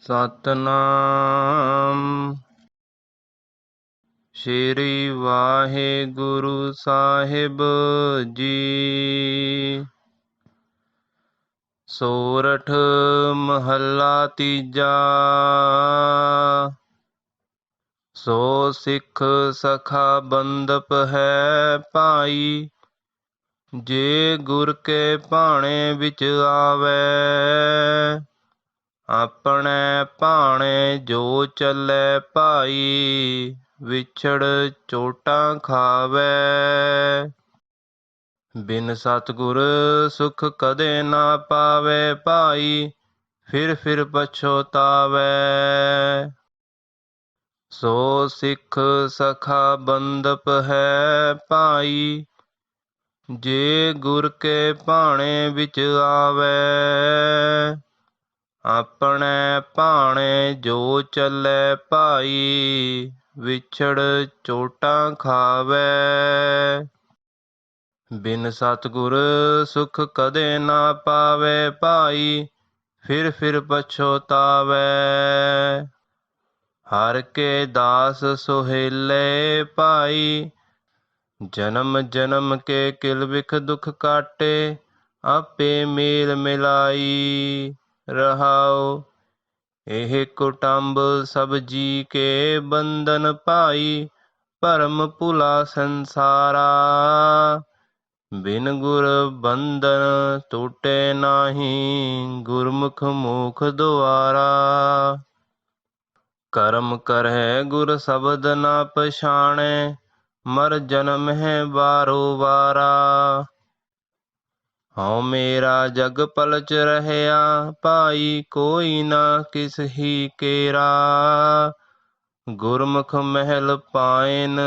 ਸਤਨਾਮ। ਸ਼੍ਰੀ ਵਾਹਿਗੁਰੂ ਸਾਹਿਬ ਜੀ। ਸੋਰਠ ਮਹੱਲਾ ਤੀਜਾ। ਸੋ ਸਿੱਖ ਸਖਾ ਬੰਦਪ ਹੈ ਭਾਈ। ਜੇ ਗੁਰ ਕੇ ਭਾਣੇ ਵਿੱਚ ਆਵੇ ਆਪਣੇ ਭਾਣੇ ਜੋ ਚੱਲੇ ਭਾਈ, ਵਿਛੜ ਚੋਟਾਂ ਖਾਵੇ। ਬਿਨ ਸਤਗੁਰ ਸੁਖ ਕਦੇ ਨਾ ਪਾਵੇ ਭਾਈ, ਫਿਰ ਫਿਰ ਪਛੋਤਾਵੇ। ਸੋ ਸਿੱਖ ਸਖਾ ਬੰਦਪ ਹੈ ਭਾਈ, ਜੇ ਗੁਰ ਕੇ ਭਾਣੇ ਵਿੱਚ ਆਵੇ। ਆਪਣੇ ਭਾਣੇ ਜੋ ਚੱਲੇ ਭਾਈ, ਵਿਛੜ ਚੋਟਾਂ ਖਾਵੇ। ਬਿਨ ਸਤਗੁਰ ਸੁਖ ਕਦੇ ਨਾ ਪਾਵੇ ਭਾਈ, ਫਿਰ ਫਿਰ ਪਛੋਤਾਵੇ। ਹਰ ਕੇ ਦਾਸ ਸੁਹੇਲੇ ਭਾਈ, ਜਨਮ ਜਨਮ ਕੇ ਕਿਲ ਵਿਖ ਦੁਖ ਕਾਟੇ, ਆਪੇ ਮੇਲ ਮਿਲਾਈ। ਰਹਾਉ ਇਹ ਕੁਟੰਬ ਸਭ ਜੀ ਕੇ ਬੰਧਨ ਭਾਈ, ਭਰਮ ਭੁਲਾ ਸੰਸਾਰਾ। ਬਿਨ ਗੁਰ ਬੰਧਨ ਟੂਟੇ ਨਾਹੀ, ਗੁਰਮੁਖ ਮੋਖ ਦੁਆਰਾ। ਕਰਮ ਕਰਹਿ ਗੁਰ ਸ਼ਬਦ ਨਾ ਪਛਾਣੈ, ਮਰ ਜਨਮ ਹੈ ਬਾਰੋ ਵਾਰਾ। ਹਉ ਮੇਰਾ ਜਗ ਪਲਚ ਰਹਿਆ, ਭਾਈ ਕੋਈ ਨਾ ਕਿਸ ਹੀ ਕੇਰਾ। ਗੁਰਮੁਖ ਮਹਿਲ ਪਾਇਨ,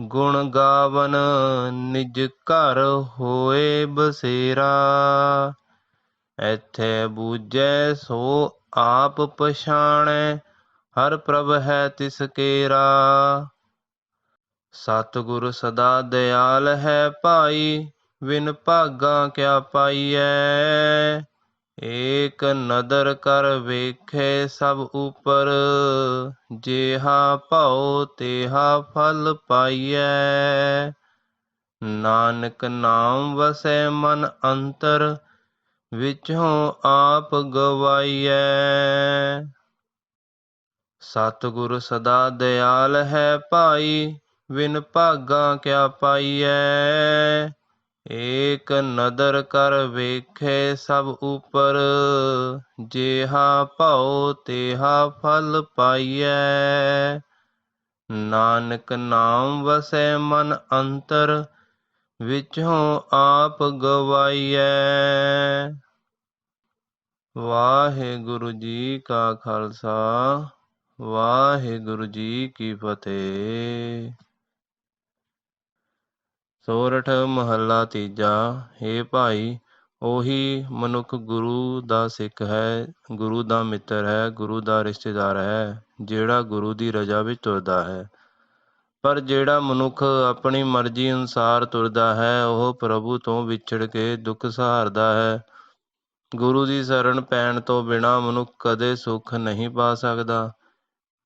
ਗੁਣ ਗਾਵਨ ਨਿਜ ਘਰ ਹੋਏ ਬਸੇਰਾ। ਐਥੇ ਬੂਝੈ ਸੋ ਆਪ ਪਛਾਣੈ, ਹਰ ਪ੍ਰਭ ਹੈ ਤਿਸ ਕੇਰਾ। ਸਤਿਗੁਰ ਸਦਾ ਦਿਆਲ ਹੈ ਭਾਈ ਵਿਨ ਭਾਗਾ ਕਿਆ ਪਾਈਐ? ਏਕ ਨਦਰ ਕਰ ਵੇਖੇ ਸਭ ਉਪਰ, ਜੇਹਾ ਭਉ ਤੇਹਾ ਫਲ ਪਾਈਐ। ਨਾਨਕ ਨਾਮ ਵਸੈ ਮਨ ਅੰਤਰ, ਵਿਚੋਂ ਆਪ ਗਵਾਈਐ। ਸਤਿਗੁਰ ਸਦਾ ਦਿਆਲ ਹੈ ਭਾਈ ਵਿਨ ਭਾਗਾ ਕਿਆ ਪਾਈਐ? ਏਕ ਨਦਰ ਕਰ ਵੇਖੇ ਸਭ ਉਪਰ, ਜੇਹਾ ਭਉ ਤੇਹਾ ਫਲ ਪਾਈਐ। ਨਾਨਕ ਨਾਮ ਵਸੈ ਮਨ ਅੰਤਰ, ਵਿਚੋਂ ਆਪ ਗਵਾਈਐ। ਵਾਹਿਗੁਰੂ ਜੀ ਕਾ ਖਾਲਸਾ, ਵਾਹਿਗੁਰੂ ਜੀ ਕੀ ਫਤਿਹ। ਸੋਰਠ ਮਹੱਲਾ ਤੀਜਾ, ਹੇ ਭਾਈ, ਉਹੀ ਮਨੁੱਖ ਗੁਰੂ ਦਾ ਸਿੱਖ ਹੈ, ਗੁਰੂ ਦਾ ਮਿੱਤਰ ਹੈ, ਗੁਰੂ ਦਾ ਰਿਸ਼ਤੇਦਾਰ ਹੈ, ਜਿਹੜਾ ਗੁਰੂ ਦੀ ਰਜ਼ਾ ਵਿੱਚ ਤੁਰਦਾ ਹੈ। ਪਰ ਜਿਹੜਾ ਮਨੁੱਖ ਆਪਣੀ ਮਰਜ਼ੀ ਅਨੁਸਾਰ ਤੁਰਦਾ ਹੈ, ਉਹ ਪ੍ਰਭੂ ਤੋਂ ਵਿਛੜ ਕੇ ਦੁੱਖ ਸਹਾਰਦਾ ਹੈ। ਗੁਰੂ ਦੀ ਸ਼ਰਨ ਪੈਣ ਤੋਂ ਬਿਨਾ ਮਨੁੱਖ ਕਦੇ ਸੁੱਖ ਨਹੀਂ ਪਾ ਸਕਦਾ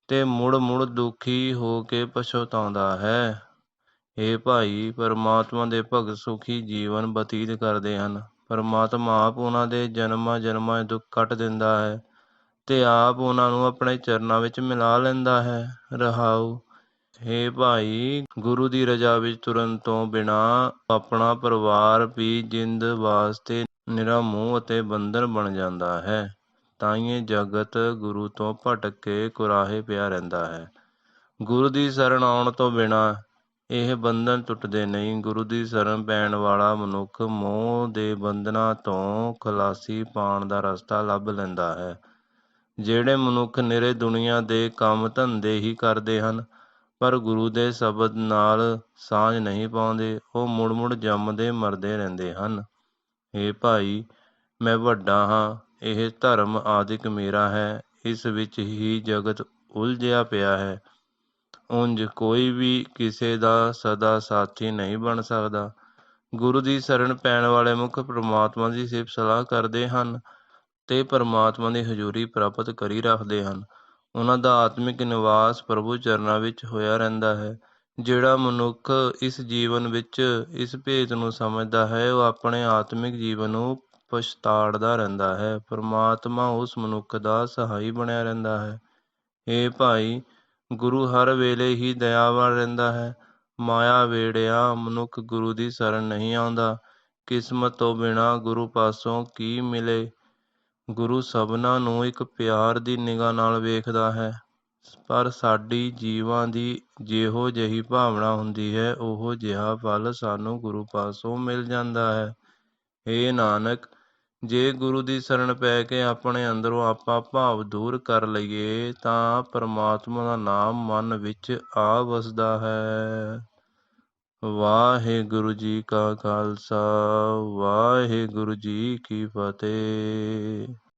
ਤੇ ਮੁੜ ਮੁੜ ਦੁਖੀ ਹੋ ਕੇ ਪਛਤਾਉਂਦਾ ਹੈ। ਏ ਭਾਈ, ਪਰਮਾਤਮਾ ਦੇ ਭਗਤ ਸੁਖੀ ਜੀਵਨ ਬਤੀਤ ਕਰਦੇ ਹਨ। ਪਰਮਾਤਮਾ ਆਪ ਉਹਨਾਂ ਦੇ ਜਨਮਾਂ ਜਨਮਾਂ ਦੇ ਦੁੱਖ ਕੱਟ ਦਿੰਦਾ ਹੈ ਤੇ ਆਪ ਉਹਨਾਂ ਨੂੰ ਆਪਣੇ ਚਰਨਾਂ ਵਿੱਚ ਮਿਲਾ ਲੈਂਦਾ ਹੈ। ਰਹਾਉ। ਹੇ ਭਾਈ, ਗੁਰੂ ਦੀ ਰਜਾ ਵਿੱਚ ਤੁਰਨ ਤੋਂ ਬਿਨਾਂ ਆਪਣਾ ਪਰਿਵਾਰ ਵੀ ਜਿੰਦ ਵਾਸਤੇ ਨਿਰਾ ਮੋਹ ਅਤੇ ਬੰਧਨ ਬਣ ਜਾਂਦਾ ਹੈ। ਤਾਈਏ ਜਗਤ ਗੁਰੂ ਤੋਂ ਭਟਕ ਕੇ ਕੁਰਾਹੇ ਪਿਆ ਰਹਿੰਦਾ ਹੈ। ਗੁਰੂ ਦੀ ਸ਼ਰਨ ਆਉਣ ਤੋਂ ਬਿਨਾਂ ਇਹ ਬੰਧਨ ਟੁੱਟਦੇ ਨਹੀਂ। ਗੁਰੂ ਦੀ ਸ਼ਰਨ ਪੈਣ ਵਾਲਾ ਮਨੁੱਖ ਮੋਹ ਦੇ ਬੰਧਨਾਂ ਤੋਂ ਖਲਾਸੀ ਪਾਣ ਦਾ ਰਸਤਾ ਲੱਭ ਲੈਂਦਾ ਹੈ। ਜਿਹੜੇ ਮਨੁੱਖ ਨਿਰੇ ਦੁਨੀਆ ਦੇ ਕੰਮ ਧੰਦੇ ਹੀ ਕਰਦੇ ਹਨ, ਪਰ ਗੁਰੂ ਦੇ ਸ਼ਬਦ ਨਾਲ ਸਾਂਝ ਨਹੀਂ ਪਾਉਂਦੇ, ਉਹ ਮੁੜ-ਮੁੜ ਜੰਮਦੇ ਮਰਦੇ ਰਹਿੰਦੇ ਹਨ। ਏ ਭਾਈ, ਮੈਂ ਵੱਡਾ ਹਾਂ, ਇਹ ਧਰਮ ਆਦਿਕ ਮੇਰਾ ਹੈ, ਇਸ ਵਿੱਚ ਹੀ ਜਗਤ ਉਲਝਿਆ ਪਿਆ ਹੈ। ਉਂਝ ਕੋਈ ਵੀ ਕਿਸੇ ਦਾ ਸਦਾ ਸਾਥੀ ਨਹੀਂ ਬਣ ਸਕਦਾ। ਗੁਰੂ ਦੀ ਸ਼ਰਨ ਪੈਣ ਵਾਲੇ ਮੁੱਖ ਪ੍ਰਮਾਤਮਾ ਦੀ ਸਿਫਤ ਸਲਾਹ ਕਰਦੇ ਹਨ ਤੇ ਪਰਮਾਤਮਾ ਦੀ ਹਜ਼ੂਰੀ ਪ੍ਰਾਪਤ ਕਰੀ ਰੱਖਦੇ ਹਨ। ਉਹਨਾਂ ਦਾ ਆਤਮਿਕ ਨਿਵਾਸ ਪ੍ਰਭੂ ਚਰਨਾਂ ਵਿੱਚ ਹੋਇਆ ਰਹਿੰਦਾ ਹੈ। ਜਿਹੜਾ ਮਨੁੱਖ ਇਸ ਜੀਵਨ ਵਿੱਚ ਇਸ ਭੇਦ ਨੂੰ ਸਮਝਦਾ ਹੈ, ਉਹ ਆਪਣੇ ਆਤਮਿਕ ਜੀਵਨ ਨੂੰ ਪਛਤਾੜਦਾ ਰਹਿੰਦਾ ਹੈ। ਪਰਮਾਤਮਾ ਉਸ ਮਨੁੱਖ ਦਾ ਸਹਾਈ ਬਣਿਆ ਰਹਿੰਦਾ ਹੈ। ਏ ਭਾਈ ਗੁਰੂ ਹਰ ਵੇਲੇ ਹੀ ਦਇਆਵਾਨ ਰਹਿੰਦਾ ਹੈ। ਮਾਇਆ ਵੇੜਿਆ ਮਨੁੱਖ ਗੁਰੂ ਦੀ ਸ਼ਰਨ ਨਹੀਂ ਆਉਂਦਾ। ਕਿਸਮਤ ਤੋਂ ਬਿਨਾ ਗੁਰੂ ਪਾਸੋਂ ਕੀ ਮਿਲੇ? ਗੁਰੂ ਸਭਨਾਂ ਨੂੰ ਇੱਕ ਪਿਆਰ ਦੀ ਨਿਗਾਹ ਨਾਲ ਵੇਖਦਾ ਹੈ। ਪਰ ਸਾਡੀ ਜੀਵਾਂ ਦੀ ਜਿਹੋ ਜਿਹੀ ਭਾਵਨਾ ਹੁੰਦੀ ਹੈ, ਉਹੋ ਜਿਹਾ ਫਲ ਸਾਨੂੰ ਗੁਰੂ ਪਾਸੋਂ ਮਿਲ ਜਾਂਦਾ ਹੈ। ਏ ਨਾਨਕ ਜੇ ਗੁਰੂ ਦੀ ਸ਼ਰਨ ਪੈ ਕੇ ਆਪਣੇ ਅੰਦਰੋਂ ਆਪਾ ਭਾਵ ਦੂਰ ਕਰ ਲਈਏ, ਤਾਂ ਪਰਮਾਤਮਾ ਦਾ ਨਾਮ ਮਨ ਵਿੱਚ ਆ ਵਸਦਾ ਹੈ। ਵਾਹਿਗੁਰੂ ਜੀ ਕਾ ਖਾਲਸਾ, ਵਾਹਿਗੁਰੂ ਜੀ ਕੀ ਫਤਿਹ।